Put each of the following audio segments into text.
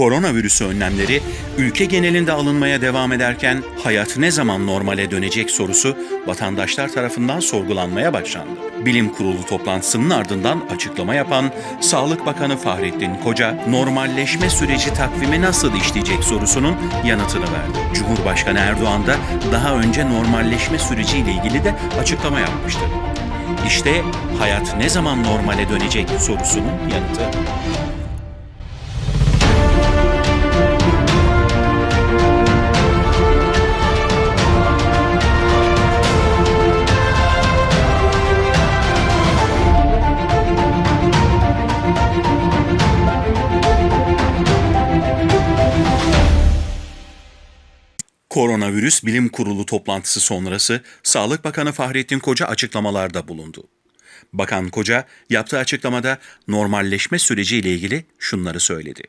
Koronavirüsü önlemleri ülke genelinde alınmaya devam ederken hayat ne zaman normale dönecek sorusu vatandaşlar tarafından sorgulanmaya başlandı. Bilim Kurulu toplantısının ardından açıklama yapan Sağlık Bakanı Fahrettin Koca, normalleşme süreci takvimi nasıl işleyecek sorusunun yanıtını verdi. Cumhurbaşkanı Erdoğan da daha önce normalleşme süreciyle ilgili de açıklama yapmıştı. İşte hayat ne zaman normale dönecek sorusunun yanıtı. Koronavirüs Bilim Kurulu toplantısı sonrası Sağlık Bakanı Fahrettin Koca açıklamalarda bulundu. Bakan Koca yaptığı açıklamada normalleşme süreciyle ilgili şunları söyledi.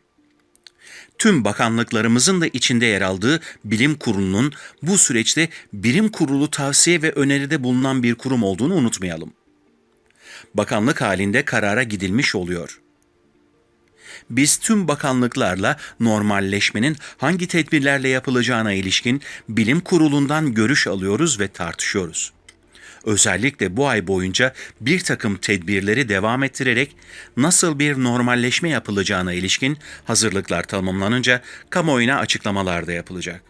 Tüm bakanlıklarımızın da içinde yer aldığı bilim kurulunun bu süreçte bilim kurulu tavsiye ve öneride bulunan bir kurum olduğunu unutmayalım. Bakanlık halinde karara gidilmiş oluyor. Biz tüm bakanlıklarla normalleşmenin hangi tedbirlerle yapılacağına ilişkin bilim kurulundan görüş alıyoruz ve tartışıyoruz. Özellikle bu ay boyunca bir takım tedbirleri devam ettirerek nasıl bir normalleşme yapılacağına ilişkin hazırlıklar tamamlanınca kamuoyuna açıklamalar da yapılacak.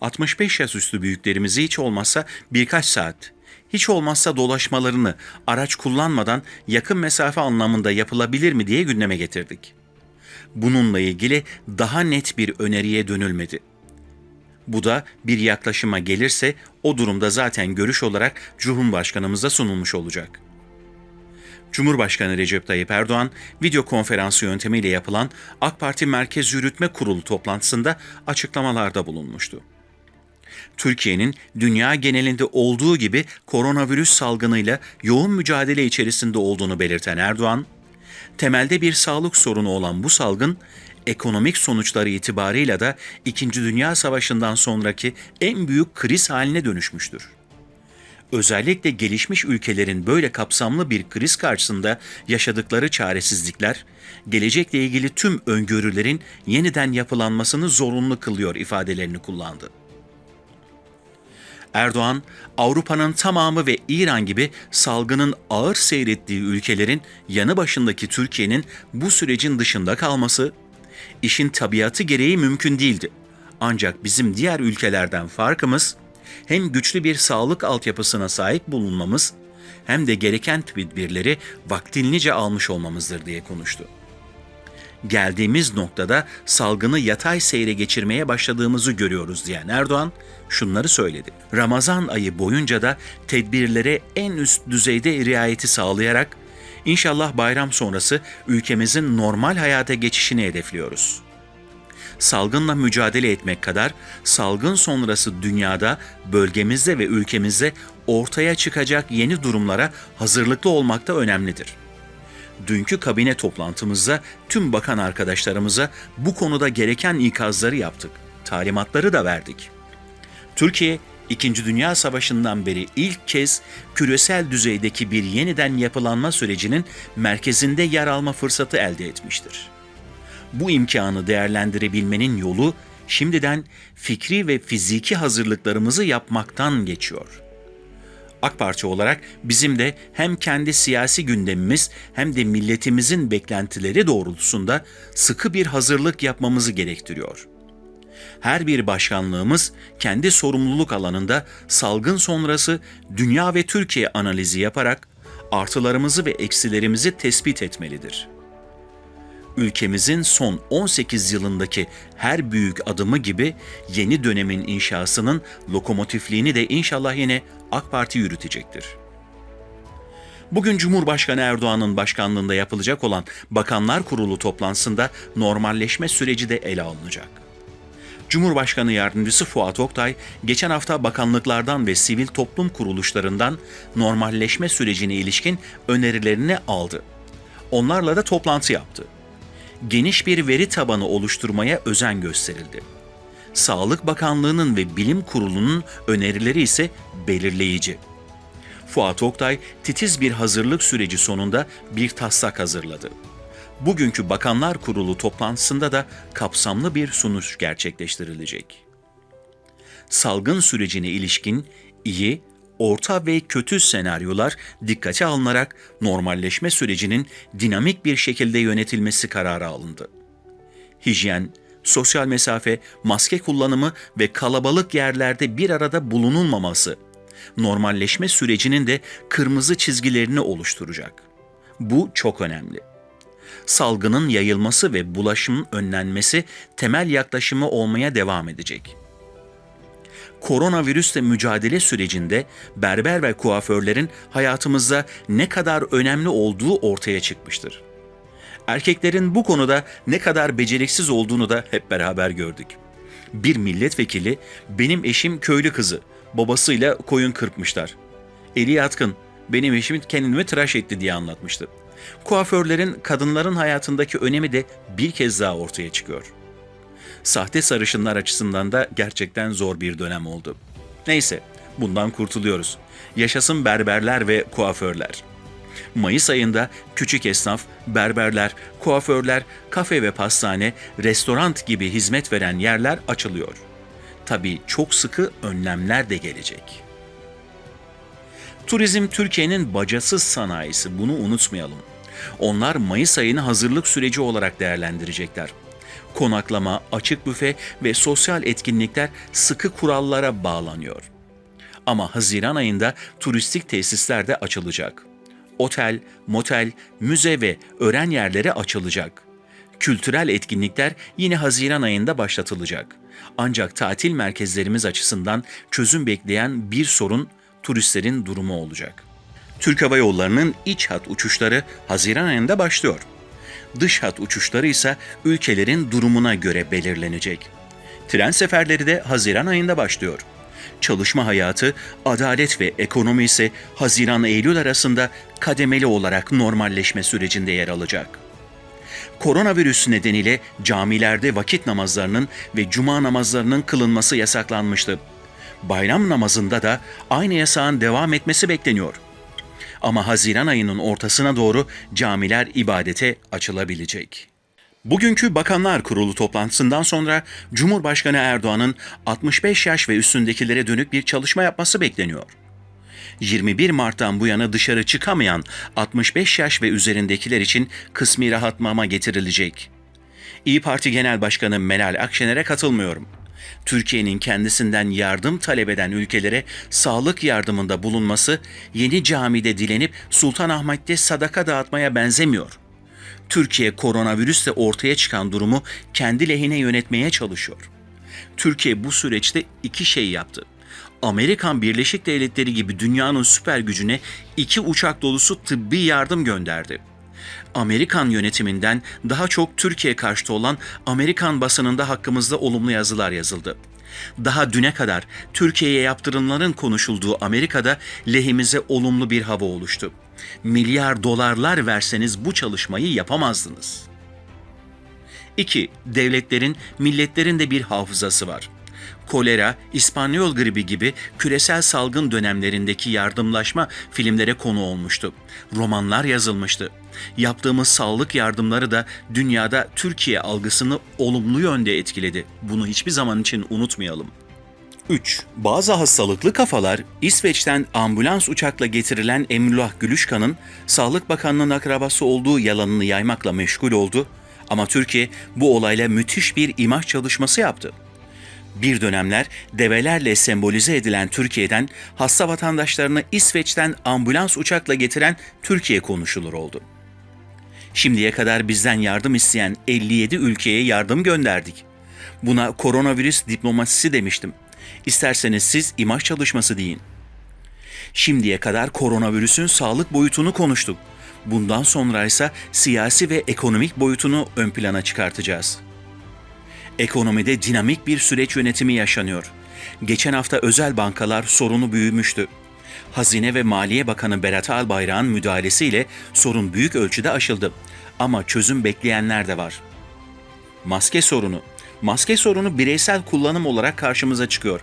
65 yaş üstü büyüklerimizi hiç olmazsa birkaç saat, hiç olmazsa dolaşmalarını araç kullanmadan yakın mesafe anlamında yapılabilir mi diye gündeme getirdik. Bununla ilgili daha net bir öneriye dönülmedi. Bu da bir yaklaşıma gelirse o durumda zaten görüş olarak Cumhurbaşkanımıza sunulmuş olacak. Cumhurbaşkanı Recep Tayyip Erdoğan video konferansı yöntemiyle yapılan AK Parti Merkez Yürütme Kurulu toplantısında açıklamalarda bulunmuştu. Türkiye'nin dünya genelinde olduğu gibi koronavirüs salgınıyla yoğun mücadele içerisinde olduğunu belirten Erdoğan, temelde bir sağlık sorunu olan bu salgın, ekonomik sonuçları itibarıyla da İkinci Dünya Savaşı'ndan sonraki en büyük kriz haline dönüşmüştür. Özellikle gelişmiş ülkelerin böyle kapsamlı bir kriz karşısında yaşadıkları çaresizlikler, gelecekle ilgili tüm öngörülerin yeniden yapılanmasını zorunlu kılıyor ifadelerini kullandı. Erdoğan, Avrupa'nın tamamı ve İran gibi salgının ağır seyrettiği ülkelerin yanı başındaki Türkiye'nin bu sürecin dışında kalması, işin tabiatı gereği mümkün değildi. Ancak bizim diğer ülkelerden farkımız, hem güçlü bir sağlık altyapısına sahip bulunmamız, hem de gereken tedbirleri vaktinlice almış olmamızdır diye konuştu geldiğimiz noktada salgını yatay seyre geçirmeye başladığımızı görüyoruz diyen Erdoğan şunları söyledi. Ramazan ayı boyunca da tedbirlere en üst düzeyde riayeti sağlayarak inşallah bayram sonrası ülkemizin normal hayata geçişini hedefliyoruz. Salgınla mücadele etmek kadar salgın sonrası dünyada, bölgemizde ve ülkemizde ortaya çıkacak yeni durumlara hazırlıklı olmak da önemlidir.'' Dünkü kabine toplantımızda tüm bakan arkadaşlarımıza bu konuda gereken ikazları yaptık. Talimatları da verdik. Türkiye, İkinci Dünya Savaşı'ndan beri ilk kez küresel düzeydeki bir yeniden yapılanma sürecinin merkezinde yer alma fırsatı elde etmiştir. Bu imkanı değerlendirebilmenin yolu şimdiden fikri ve fiziki hazırlıklarımızı yapmaktan geçiyor.'' AK Parti olarak bizim de hem kendi siyasi gündemimiz hem de milletimizin beklentileri doğrultusunda sıkı bir hazırlık yapmamızı gerektiriyor. Her bir başkanlığımız kendi sorumluluk alanında salgın sonrası dünya ve Türkiye analizi yaparak artılarımızı ve eksilerimizi tespit etmelidir.'' Ülkemizin son 18 yılındaki her büyük adımı gibi yeni dönemin inşasının lokomotifliğini de inşallah yine AK Parti yürütecektir. Bugün Cumhurbaşkanı Erdoğan'ın başkanlığında yapılacak olan Bakanlar Kurulu toplantısında normalleşme süreci de ele alınacak. Cumhurbaşkanı Yardımcısı Fuat Oktay, geçen hafta bakanlıklardan ve sivil toplum kuruluşlarından normalleşme sürecine ilişkin önerilerini aldı. Onlarla da toplantı yaptı geniş bir veri tabanı oluşturmaya özen gösterildi. Sağlık Bakanlığı'nın ve Bilim Kurulu'nun önerileri ise belirleyici. Fuat Oktay titiz bir hazırlık süreci sonunda bir taslak hazırladı. Bugünkü Bakanlar Kurulu toplantısında da kapsamlı bir sunuş gerçekleştirilecek. Salgın sürecine ilişkin iyi, orta ve kötü senaryolar dikkate alınarak normalleşme sürecinin dinamik bir şekilde yönetilmesi kararı alındı. Hijyen, sosyal mesafe, maske kullanımı ve kalabalık yerlerde bir arada bulunulmaması normalleşme sürecinin de kırmızı çizgilerini oluşturacak. Bu çok önemli. Salgının yayılması ve bulaşımın önlenmesi temel yaklaşımı olmaya devam edecek. Koronavirüsle mücadele sürecinde berber ve kuaförlerin hayatımızda ne kadar önemli olduğu ortaya çıkmıştır. Erkeklerin bu konuda ne kadar beceriksiz olduğunu da hep beraber gördük. Bir milletvekili benim eşim köylü kızı, babasıyla koyun kırpmışlar. Eli yatkın, benim eşim kendimi tıraş etti diye anlatmıştı. Kuaförlerin kadınların hayatındaki önemi de bir kez daha ortaya çıkıyor. Sahte sarışınlar açısından da gerçekten zor bir dönem oldu. Neyse, bundan kurtuluyoruz. Yaşasın berberler ve kuaförler. Mayıs ayında küçük esnaf, berberler, kuaförler, kafe ve pastane, restoran gibi hizmet veren yerler açılıyor. Tabii çok sıkı önlemler de gelecek. Turizm Türkiye'nin bacasız sanayisi bunu unutmayalım. Onlar Mayıs ayını hazırlık süreci olarak değerlendirecekler. Konaklama, açık büfe ve sosyal etkinlikler sıkı kurallara bağlanıyor. Ama Haziran ayında turistik tesisler de açılacak. Otel, motel, müze ve öğren yerleri açılacak. Kültürel etkinlikler yine Haziran ayında başlatılacak. Ancak tatil merkezlerimiz açısından çözüm bekleyen bir sorun turistlerin durumu olacak. Türk Hava Yolları'nın iç hat uçuşları Haziran ayında başlıyor. Dış hat uçuşları ise ülkelerin durumuna göre belirlenecek. Tren seferleri de Haziran ayında başlıyor. Çalışma hayatı, adalet ve ekonomi ise Haziran-Eylül arasında kademeli olarak normalleşme sürecinde yer alacak. Koronavirüs nedeniyle camilerde vakit namazlarının ve cuma namazlarının kılınması yasaklanmıştı. Bayram namazında da aynı yasağın devam etmesi bekleniyor. Ama Haziran ayının ortasına doğru camiler ibadete açılabilecek. Bugünkü Bakanlar Kurulu toplantısından sonra Cumhurbaşkanı Erdoğan'ın 65 yaş ve üstündekilere dönük bir çalışma yapması bekleniyor. 21 Mart'tan bu yana dışarı çıkamayan 65 yaş ve üzerindekiler için kısmi rahatmama getirilecek. İyi Parti Genel Başkanı Meral Akşener'e katılmıyorum. Türkiye'nin kendisinden yardım talep eden ülkelere sağlık yardımında bulunması yeni camide dilenip Sultanahmet'te sadaka dağıtmaya benzemiyor. Türkiye koronavirüsle ortaya çıkan durumu kendi lehine yönetmeye çalışıyor. Türkiye bu süreçte iki şey yaptı. Amerikan Birleşik Devletleri gibi dünyanın süper gücüne iki uçak dolusu tıbbi yardım gönderdi. Amerikan yönetiminden daha çok Türkiye karşıtı olan Amerikan basınında hakkımızda olumlu yazılar yazıldı. Daha düne kadar Türkiye'ye yaptırımların konuşulduğu Amerika'da lehimize olumlu bir hava oluştu. Milyar dolarlar verseniz bu çalışmayı yapamazdınız. 2. Devletlerin, milletlerin de bir hafızası var kolera, İspanyol gribi gibi küresel salgın dönemlerindeki yardımlaşma filmlere konu olmuştu. Romanlar yazılmıştı. Yaptığımız sağlık yardımları da dünyada Türkiye algısını olumlu yönde etkiledi. Bunu hiçbir zaman için unutmayalım. 3. Bazı hastalıklı kafalar İsveç'ten ambulans uçakla getirilen Emrullah Gülüşkan'ın Sağlık Bakanlığı'nın akrabası olduğu yalanını yaymakla meşgul oldu ama Türkiye bu olayla müthiş bir imaj çalışması yaptı. Bir dönemler develerle sembolize edilen Türkiye'den hasta vatandaşlarını İsveç'ten ambulans uçakla getiren Türkiye konuşulur oldu. Şimdiye kadar bizden yardım isteyen 57 ülkeye yardım gönderdik. Buna koronavirüs diplomasisi demiştim. İsterseniz siz imaj çalışması deyin. Şimdiye kadar koronavirüsün sağlık boyutunu konuştuk. Bundan sonra ise siyasi ve ekonomik boyutunu ön plana çıkartacağız.'' Ekonomide dinamik bir süreç yönetimi yaşanıyor. Geçen hafta özel bankalar sorunu büyümüştü. Hazine ve Maliye Bakanı Berat Albayrak'ın müdahalesiyle sorun büyük ölçüde aşıldı. Ama çözüm bekleyenler de var. Maske sorunu. Maske sorunu bireysel kullanım olarak karşımıza çıkıyor.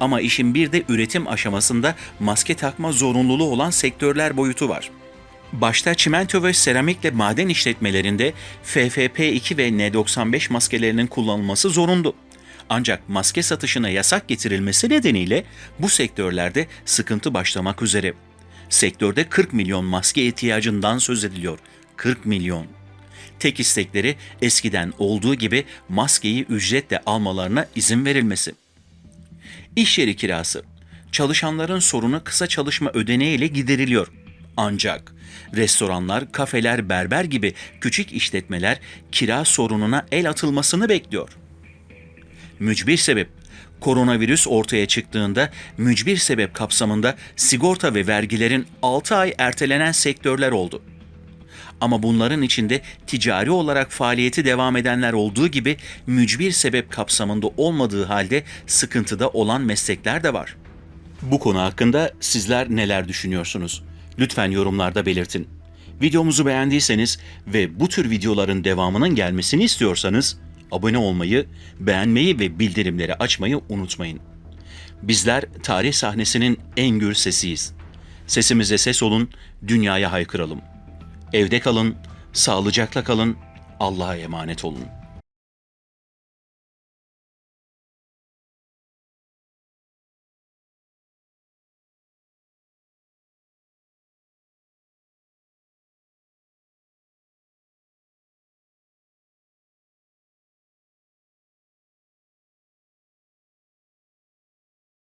Ama işin bir de üretim aşamasında maske takma zorunluluğu olan sektörler boyutu var. Başta çimento ve seramikle maden işletmelerinde FFP2 ve N95 maskelerinin kullanılması zorundu. Ancak maske satışına yasak getirilmesi nedeniyle bu sektörlerde sıkıntı başlamak üzere. Sektörde 40 milyon maske ihtiyacından söz ediliyor. 40 milyon. Tek istekleri eskiden olduğu gibi maskeyi ücretle almalarına izin verilmesi. İş yeri kirası. Çalışanların sorunu kısa çalışma ödeneğiyle gideriliyor. Ancak restoranlar, kafeler, berber gibi küçük işletmeler kira sorununa el atılmasını bekliyor. Mücbir sebep Koronavirüs ortaya çıktığında mücbir sebep kapsamında sigorta ve vergilerin 6 ay ertelenen sektörler oldu. Ama bunların içinde ticari olarak faaliyeti devam edenler olduğu gibi mücbir sebep kapsamında olmadığı halde sıkıntıda olan meslekler de var. Bu konu hakkında sizler neler düşünüyorsunuz? Lütfen yorumlarda belirtin. Videomuzu beğendiyseniz ve bu tür videoların devamının gelmesini istiyorsanız abone olmayı, beğenmeyi ve bildirimleri açmayı unutmayın. Bizler tarih sahnesinin en gür sesiyiz. Sesimize ses olun, dünyaya haykıralım. Evde kalın, sağlıcakla kalın, Allah'a emanet olun.